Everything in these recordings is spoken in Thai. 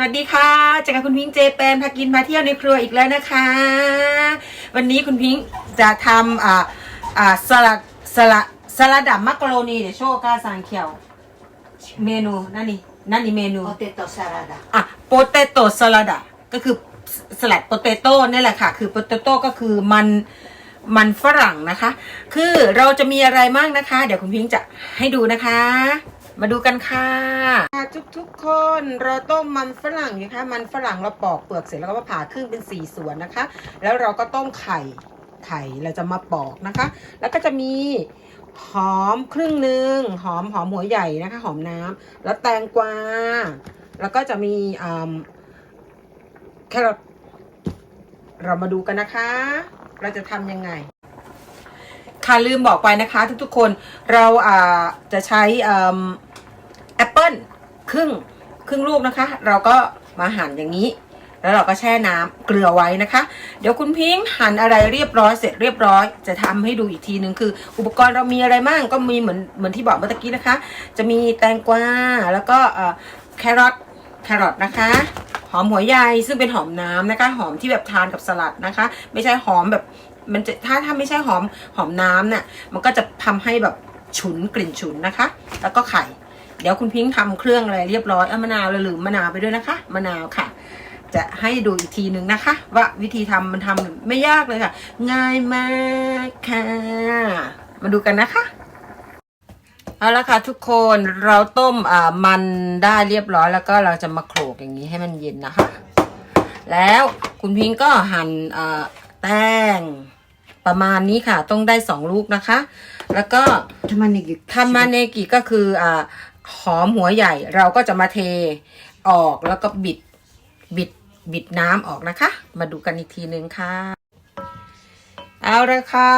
วัสดีค่ะจากกับคุณพิงเจแปนพากินมาเที่ยวในครัวอีกแล้วนะคะ วันนี้คุณพิงจะทำอ่าอ่าสลัดสลัดสลัดดับมักกะโรนีเดี๋ยวโชว์กาสังเขียวเมนูนั่นนี่นั่นนี่เมนูโปเตโตสลัดอะโปเตโตสลัดก็คือสลัดโปเตโต้นี่แหละค่ะ คือโปเตโต้ก็คือมันมันฝรั่งนะคะ คือเราจะมีอะไรบ้างนะคะ เดี๋ยวคุณพิงจะให้ดูนะคะ มาดูกันค่ะทุกทุกๆคนเราต้มมันฝรั่งนะคะมันฝรั่งเราปอกเปลือกเสร็จแล้วก็มาผ่าครึ่งเป็นสี่ส่วนนะคะ แล้วเราก็ต้มไข่ไข่เราจะมาปอกนะคะ แล้วก็จะมีหอมครึ่งหนึ่งหอมหอมหัวใหญ่นะคะ หอมน้ำแล้วแตงกวาแล้วก็จะมีอ่าแครอทเรามาดูกันนะคะ เราจะทำยังไงค่ะลืมบอกไปนะคะ ทุกๆคนเราอ่าจะใช้อปเปิ ลครึ่งครึ่งลูกนะคะ เราก็มาหั่นอย่างนี้ แล้วเราก็แช่น้ำเกลือไว้นะคะ เดี๋ยวคุณพิงหั่นอะไรเรียบร้อยเสร็จเรียบร้อย จะทำให้ดูอีกทีหนึ่งคือ อุปกรณ์เรามีอะไรบ้างก็มีเหมือนเหมือนที่บอกเมื่อกี้นะคะ จะมีแตงกวาแล้วก็แครอทแครอทนะคะหอมหัวใหญ่ซึ่งเป็นหอมน้ำนะคะ หอมที่แบบทานกับสลัดนะคะ ไม่ใช่หอมแบบมันจะถ้าถ้าไม่ใช่หอมหอมน้ำเนี่ยมันก็จะทำให้แบบฉุนกลิ่นฉุนนะคะ แล้วก็ไข่ เดี๋ยวคุณพิงค์ทำเครื่องอะไรเรียบร้อยเอามะนาวเราลือมะนาวไปด้วยนะคะ มะนาวค่ะ จะให้ดูอีกทีหนึ่งนะคะ ว่าวิธีทำมันทำไม่ยากเลยค่ะ ง่ายมากค่ะ มาดูกันนะคะเอาละค่ะทุกคนเราต้มอามันได้เรียบร้อยแล้วก็เราจะมาโขลกอย่างนี้ให้มันเย็นนะคะ แล้วคุณพิงก็หั่น่าแป้งประมาณนี้ค่ะ ต้องได้สองลูกนะคะ แล้วก็ทามาเนกิทามาเนกิก็คืออ่า หอมหัวใหญ่เราก็จะมาเทออกแล้วก็บิดบิดบิดน้ำออกนะคะ มาดูกันอีกทีนึงค่ะ เอาลยค่ะ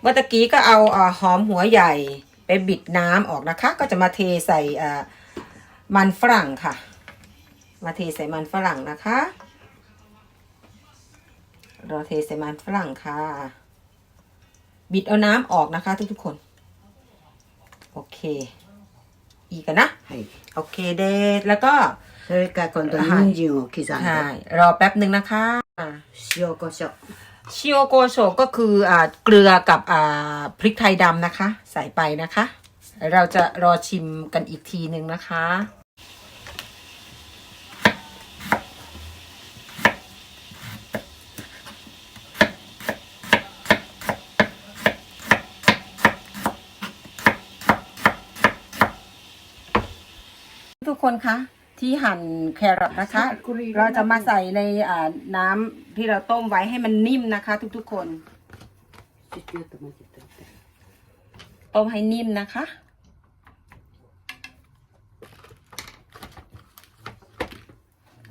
เมื่อกี้ก็เอาอหอมหัวใหญ่ไปบิดน้ำออกนะคะ ก็จะมาเทใส่อ่ามันฝรั่งค่ะ มาเทใส่มันฝรั่งนะคะ เราเทใส่มันฝรั่งค่ะ บิดเอาน้ำออกนะคะทุกๆคน โอเค อีกกันนะ はい โอเคเดทแล้วก็ それから今度はい人参を刻ん ใช่ で รอแป๊บหนึ่งนะคะ 塩コショウ ชิโอโกโชก็คืออ่าเกลือกับอ่าพริกไทยดำนะคะ ใส่ไปนะคะ เราจะรอชิมกันอีกทีหนึ่งนะคะ ทุกคนคะที่หั่นแครอทนะคะ เราจะมาใส่ในน้ำที่เราต้มไว้ให้มันนิ่มนะคะ ทุกๆคน ต้มให้นิ่มนะคะ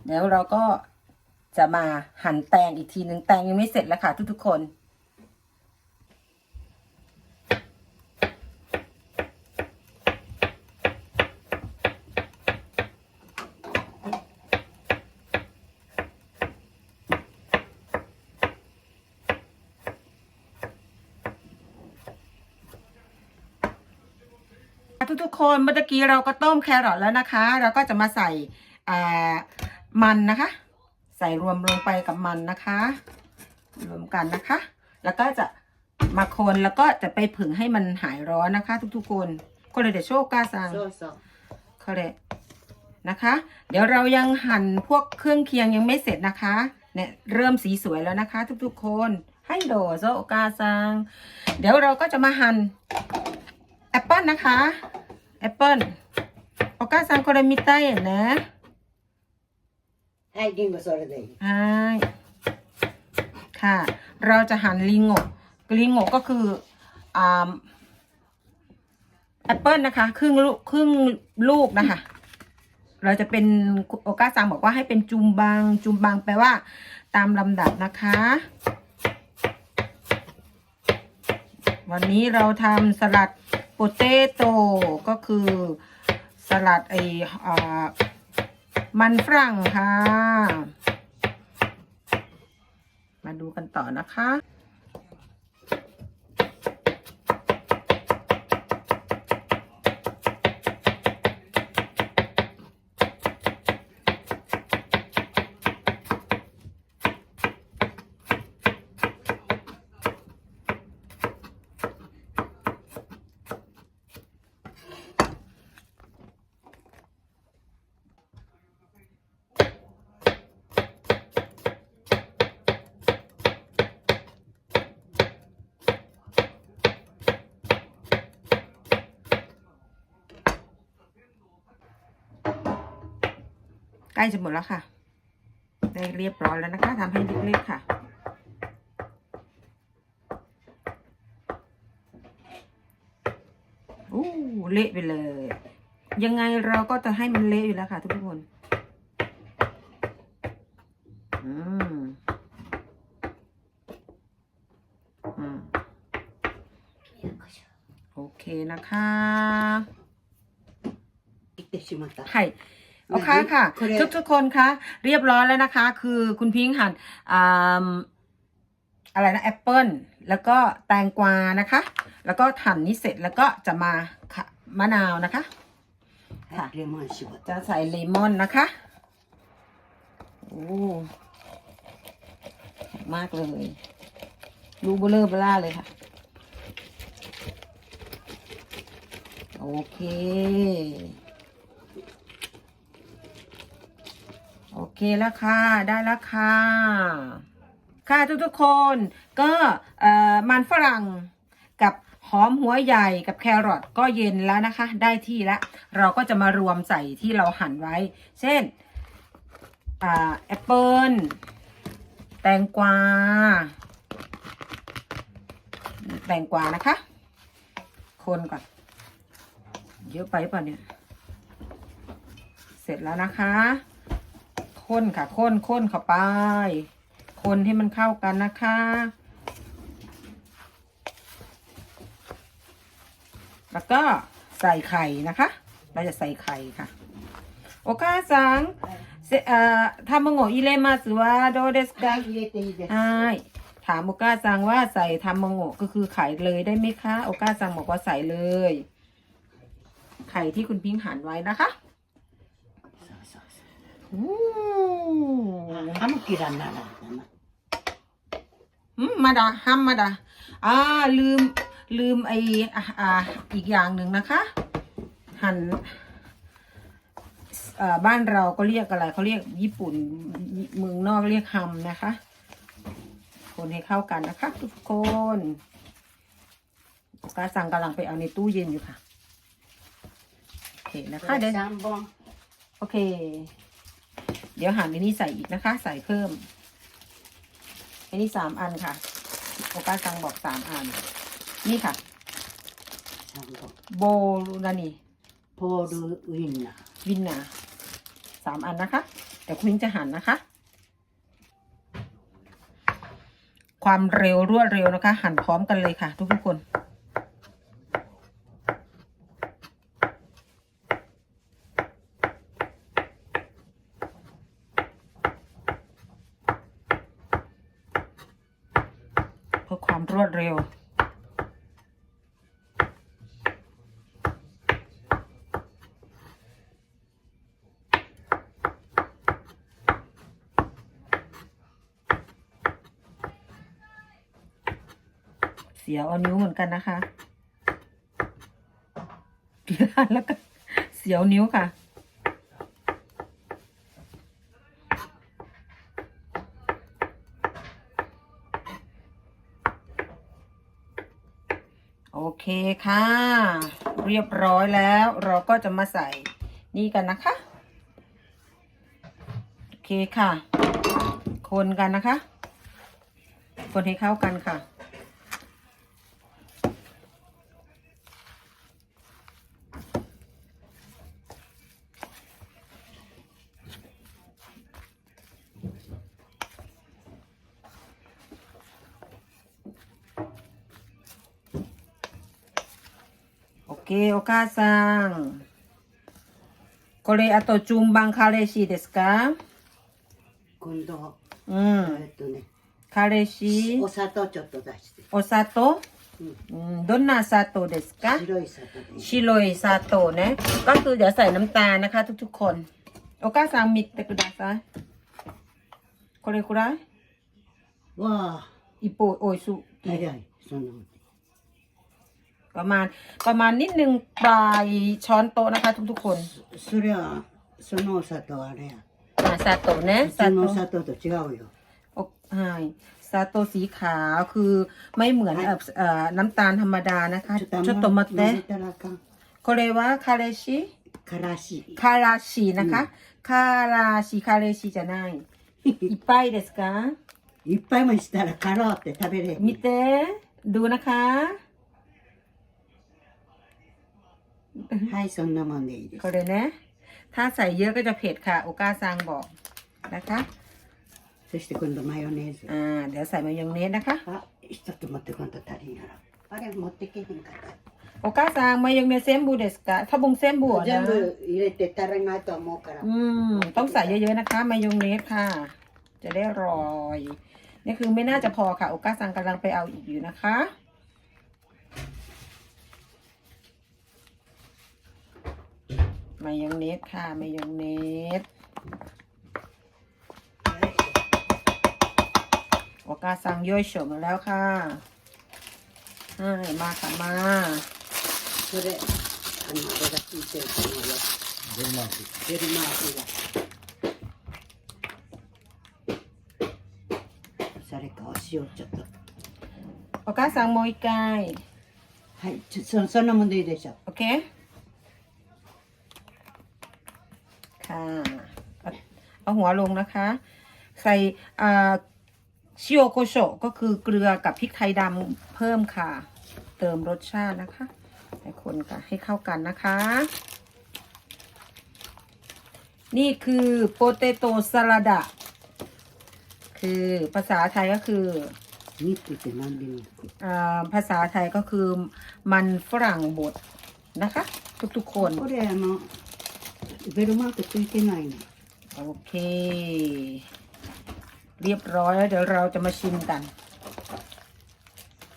เดี๋ยวเราก็จะมาหั่นแตงอีกทีหนึ่งแตงยังไม่เสร็จแล้วค่ะ ทุกๆคน ทุกๆ คนเมื่อกี้เราก็ต้มแครอทแล้วนะคะเราก็จะมาใส่มันนะคะ ใส่รวมลงไปกับมันนะคะ รวมกันนะคะ แล้วก็จะมาคนแล้วก็จะไปผึ่งให้มันหายร้อนนะคะ ทุกๆ คนคนเดี๋ยวโชกาซังเขาเลยนะคะ เดี๋ยวเรายังหั่นพวกเครื่องเคียงยังไม่เสร็จนะคะเนี่ยเริ่มสีสวยแล้วนะคะ ทุกๆ คนให้โดโซกาซังเดี๋ยวเราก็จะมาหั่น แอปเปิลนะคะแอปเปิลโอกาซังโคเรมิไตนะ はいリンゴそれでいい ใช่ค่ะ เราจะหั่นลิงโงลิงโงก็คืออ่าแอปเปิลนะคะ ครึ่งลูกครึ่งลูกนะคะ เราจะเป็นโอกาซังบอกว่าให้เป็นจุมบาง จุมบางแปลว่า ตามลำดับนะคะ วันนี้เราทำสลัด โปเตโต้ก็คือสลัดไออมันฝรั่งค่ะ มาดูกันต่อนะคะ ใกล้จะหมดแล้วค่ะ ได้เรียบร้อยแล้วนะคะทำให้เล็กๆค่ะอู้เละไปเลย ยังไงเราก็จะให้มันเละอยู่แล้วค่ะ ทุกคน อืมโอเคนะคะはい。 โอเคค่ะ ทุกทุกคนคะเรียบร้อยแล้วนะคะ คือคุณพิงหั่นอะไรนะแอปเปิลแล้วก็แตงกวานะคะ แล้วก็หั่นนี้เสร็จแล้วก็จะมามะนาวนะคะค่ะจะใส่เลมอนนะคะโอ้มากเลยรูเบลอเบล่าเลยค่ะ โอเค เคแล้วค่ะ ได้แล้วค่ะ ค่ะทุกๆคนก็มันฝรั่งกับหอมหัวใหญ่กับแครอทก็เย็นแล้วนะคะ ได้ที่แล้ว เราก็จะมารวมใส่ที่เราหั่นไว้ เช่นอแอปเปิลแตงกวา แตงกวานะคะ คนก่อน เยอะไปเปล่าเนี่ย เสร็จแล้วนะคะ ข้นค่ะข้นข้นเข้าไป คนให้มันเข้ากันนะคะ แล้วก็ใส่ไข่นะคะ เราจะใส่ไข่ค่ะ โอคาสังเอ่อทำมโงอีเลมาสือว่าโดเดสกาใช่ถามโอกาซังว่าใส่ทำมโงก็คือไข่เลยได้ไหมคะ โอกาซังบอกว่าใส่เลย ไข่ที่คุณพิงหันไว้นะคะ ಹಾಮಕ್ಕಿರನ್ನ อืมมาดาฮัมมาดาอ่าลืมลืมไออ่าอีกอย่างหนึ่งนะคะ หั่นอ่าบ้านเราก็เรียกอะไรเขาเรียกญี่ปุ่นเมืองนอกเรียกฮัมนะคะ คนให้เข้ากันนะคะ ทุกคนกาสั่งกำลังไปเอาในตู้เย็นอยู่ค่ะ โอเคนะคะเดี๋ยวโอเค เดี๋ยวหามินี่ใส่อีกนะคะ ใส่เพิ่มมินี่สามอันค่ะโอป้าตังบอกสามอัน นี่ค่ะ โบลูนานีโพดูวินนะวินนาสามอันนะคะเดี๋ยวคุณิงจะหั่นนะคะ ความเร็วรวดเร็วนะคะ หั่นพร้อมกันเลยค่ะ ทุกทุกคน เร็ว เสียวเอานิ้วเหมือนกันนะคะดีแล้วก็เสียวนิ้วค่ะ คค่ะ เรียบร้อยแล้วเราก็จะมาใส่นี่กันนะคะ โอเคค่ะ คนกันนะคะ คนให้เข้ากันค่ะ オッケー、お母さん。これ、あと順番彼氏ですか今度、うえん。っとね、彼氏お砂糖ちょっと出して。お砂糖うん。うん。どんな砂糖ですか白い砂糖でいい。 ชิโรยซาโตะนะก็คือเดี๋ยวใส่น้ำตาลนะคะ ทุกๆคน โอกาซังมิดเตกุดาซายこれくらいわあ。一方โอยสุ はいはい。その。 ประมาณ ประมาณนิดนึงปลายช้อนโต๊ะนะคะ ทุกๆคน それは、そのお砂糖あれや。 อ่าซาโตะนะ 普 ซา 通の โตะ お砂糖と違うよ。 โอกใช่ซาโตะสีขาวคือไม่เหมือนเอ่อเอ่อน้ำตาลธรรมดานะคะ ちょっと ちょっと待っ混ぜてたらあかん。これは彼氏 からしい。 คาราชินะคะ คาราชิคาเรชิจะないいっぱいですかいっぱいもしたらカローって食べれる。見てดูนะคะ はい、そんなもんでいいです ก็。เลยนะ ถ้าใส่เยอะก็จะเผ็ดค่ะ โอกาซังบอกนะคะ そして今度マヨネーズ。 อ่า เดี๋ยวใส่มายองเนสนะคะ あ、一つ持ってこんと足りんやろ。あれ持ってけへんかっ โอกาซังมายองเนสเซมบูเดสกะถ้าบงเซมบู た。 นะ 全部入れて足りないと思うから。 อืม ต้องใส่เยอะๆนะคะ มายองเนสค่ะ จะได้รอย นี่คือไม่น่าจะพอค่ะ โอกาซังกำลังไปเอาอีกอยู่นะคะ มายองเนสค่ะ มายองเนส โอกาซังย่อยเฉยมาแล้วค่ะใช่มาค่ะมา それ、あの、あれがついてると思うよ。ベルマーク。ベルマークが。それか、お塩ちょっと。 โอกาซังโมยไกาย はい、ちょそそんなもんでいいでしょ。 โอ ค่ะ เอาหัวลงนะคะ ใส่ชิโอโกโชก็คือเกลือกับพริกไทยดำเพิ่มค่ะ เติมรสชาตินะคะให้คนกันให้เข้ากันนะคะ นี่คือโปเตโตสลัดะคือภาษาไทยก็คือนี่คือสิ่นดินดีภาษาไทยก็คือมันฝรั่งบดนะคะ ทุกๆคนก็ได้เนาะ ベルマークついてないの โอเค เรียบร้อยแล้วเดี๋ยวเราจะมาชิมกัน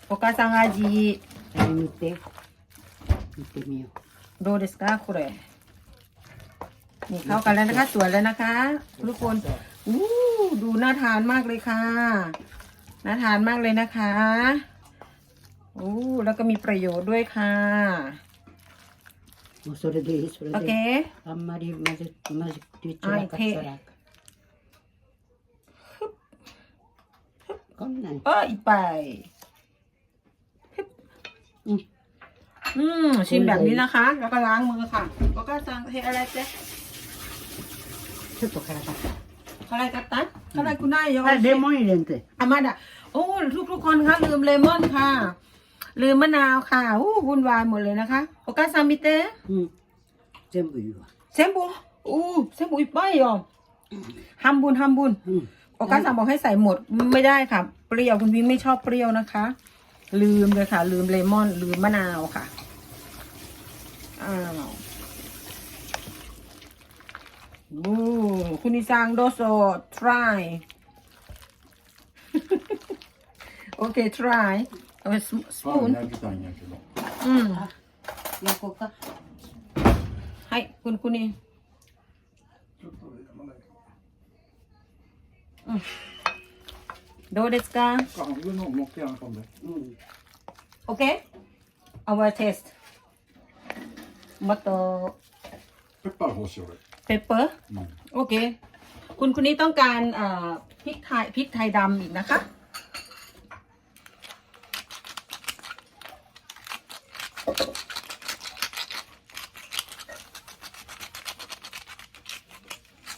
โอกาซังอาจิ あれ見て見てみよ โดเดสกาคุเรนี่เข้ากันแล้วนะคะ สวยแล้วนะคะ ทุกคนอู้ดูน่าทานมากเลยค่ะ น่าทานมากเลยนะคะอู้แล้วก็มีประโยชน์ด้วยค่ะ うもう それでいいそれ โอ で เค いいあんまり混ぜ混ぜて散らかったらこんなん เอออีกไปอืมอืม ชิมแบบนี้นะคะ แล้วก็ล้างมือค่ะแล้วก็สั่งเฮอะไรเจ๊ ちょっと辛かっ อะไรกัตตันอะไรคุณนายย たあレモン入れんて อามาดะโอ้ทุกทุกๆคนคะลืมเลมอนค่ะ ลืมมะนาวค่ะอู้วุ่นวายหมดเลยนะคะโอกาซามิเตะ 응. 전เซมบุอู้เซมบูอีกใบยอมะฮัมบุญฮัมบุญ.โอกาสสั่งบอกให้ใส่หมดไม่ได้ค่ะ เปรี้ยวคุณพิงไม่ชอบเปรี้ยวนะคะ ลืมเลยค่ะ ลืมเลมอน ลืมมะนาวค่ะ อ้าวบูคุณนิซังโดโซ try โอเค try เอาไปสปู パ น ン焼きたいんやけど。 อืม 焼こうか ให้คุณคุณนี่ ちょっとやまない。โดเดสกา あ、上の持ってやんかんで。うん โอเค our taste มาโต ペッパー欲しい俺。 เปเปอร์ うん。 โอเค คุณคุณนี่ต้องการเอ่อพริกไทยพริกไทยดำอีกนะคะ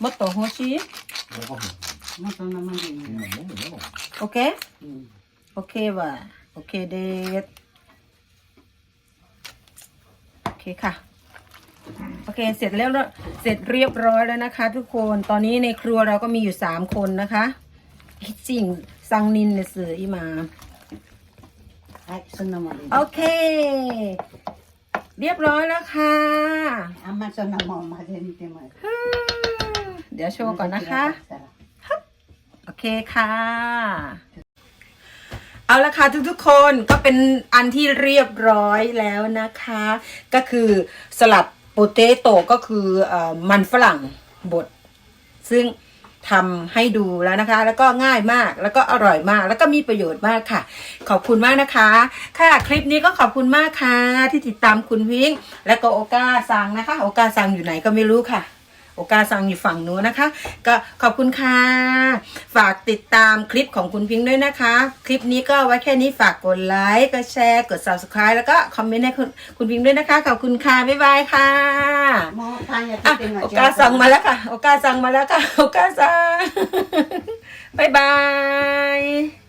บดตัวหัวชีมัต้อน้ำมันดีโอเคโอเควะโอเคเด็ดโอเคค่ะ โอเคเสร็จแล้วเสร็จเรียบร้อยแล้วนะคะ ทุกคนตอนนี้ในครัวเราก็มีอยู่สามคนนะคะจริงซังนินเนสืออีมา โอเค เรียบร้อยแล้วค่ะ เดี๋ยวโชว์ก่อนนะคะ โอเคค่ะ เอาละค่ะทุกๆคนก็เป็นอันที่เรียบร้อยแล้วนะคะ ก็คือสลัดโปเตโต้ก็คืออมันฝรั่งบด ซึ่ง ทำให้ดูแล้วนะคะ แล้วก็ง่ายมากแล้วก็อร่อยมาก แล้วก็มีประโยชน์มากค่ะ ขอบคุณมากนะคะ ค่ะคลิปนี้ก็ขอบคุณมากค่ะ ที่ติดตามคุณพิงและก็โอกาซังนะคะ โอกาซังอยู่ไหนก็ไม่รู้ค่ะ โอกาสังอยู่ฝั่งนู้นนะคะ ก็ขอบคุณค่ะ ฝากติดตามคลิปของคุณพิงค์ด้วยนะคะ คลิปนี้ก็ไว้แค่นี้ฝากกดไลค์กดแชร์กด subscribe แล้วก็คอมเมนต์ให้คุณคุณพิงค์ด้วยนะคะขอบคุณค่ะบ๊ายบายค่ะโอกาสังมาแล้วค่ะ โอกาสังมาแล้วค่ะ โอกาสังบ๊ายบาย